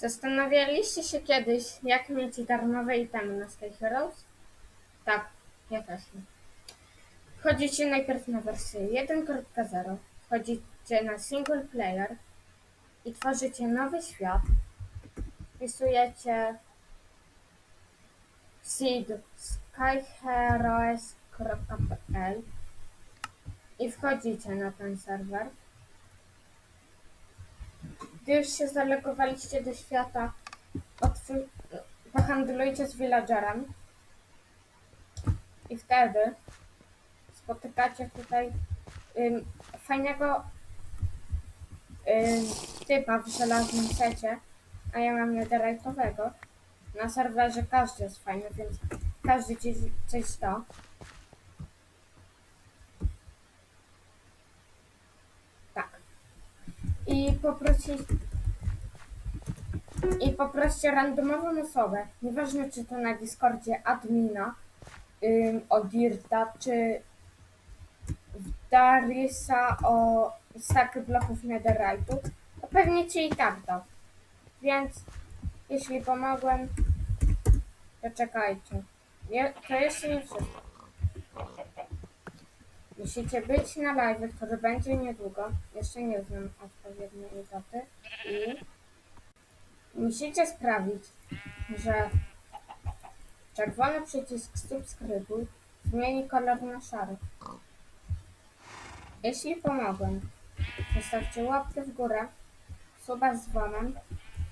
Zastanawialiście się kiedyś, jak mieć darmowe itemy na Sky Heroes? Tak, ja też. Wchodzicie najpierw na wersję 1.0, wchodzicie na single player i tworzycie nowy świat. Wpisujecie seed skyheroes.pl i wchodzicie na ten serwer. Gdy już się zalegowaliście do świata, otwór- pohandlujcie z villagerem i wtedy spotykacie tutaj ym, fajnego ym, typa w żelaznym secie, a ja mam netherite'owego. Na serwerze każdy jest fajny, więc każdy ci coś da. Tak. I poprosić i poproście randomową osobę, nieważne czy to na Discordzie admina, ym, o Dirta, czy Darisa o stack bloków netherite'u, to pewnie ci i tak da. Więc jeśli pomogłem, to czekajcie. To jeszcze nie wszystko. Musicie być na live, który będzie niedługo. Jeszcze nie znam odpowiedniej daty. I musicie sprawić, że czerwony przycisk subskrybuj zmieni kolor na szary. Jeśli pomogłem, zostawcie łapkę w górę, suba z dzwonem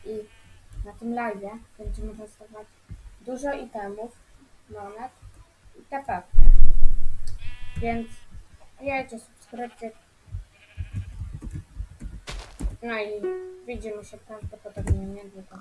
i na tym live będziemy dostawać dużo itemów, monet itp. Więc wbijajcie subskrypcję. No i widzimy się prawdopodobnie niedługo.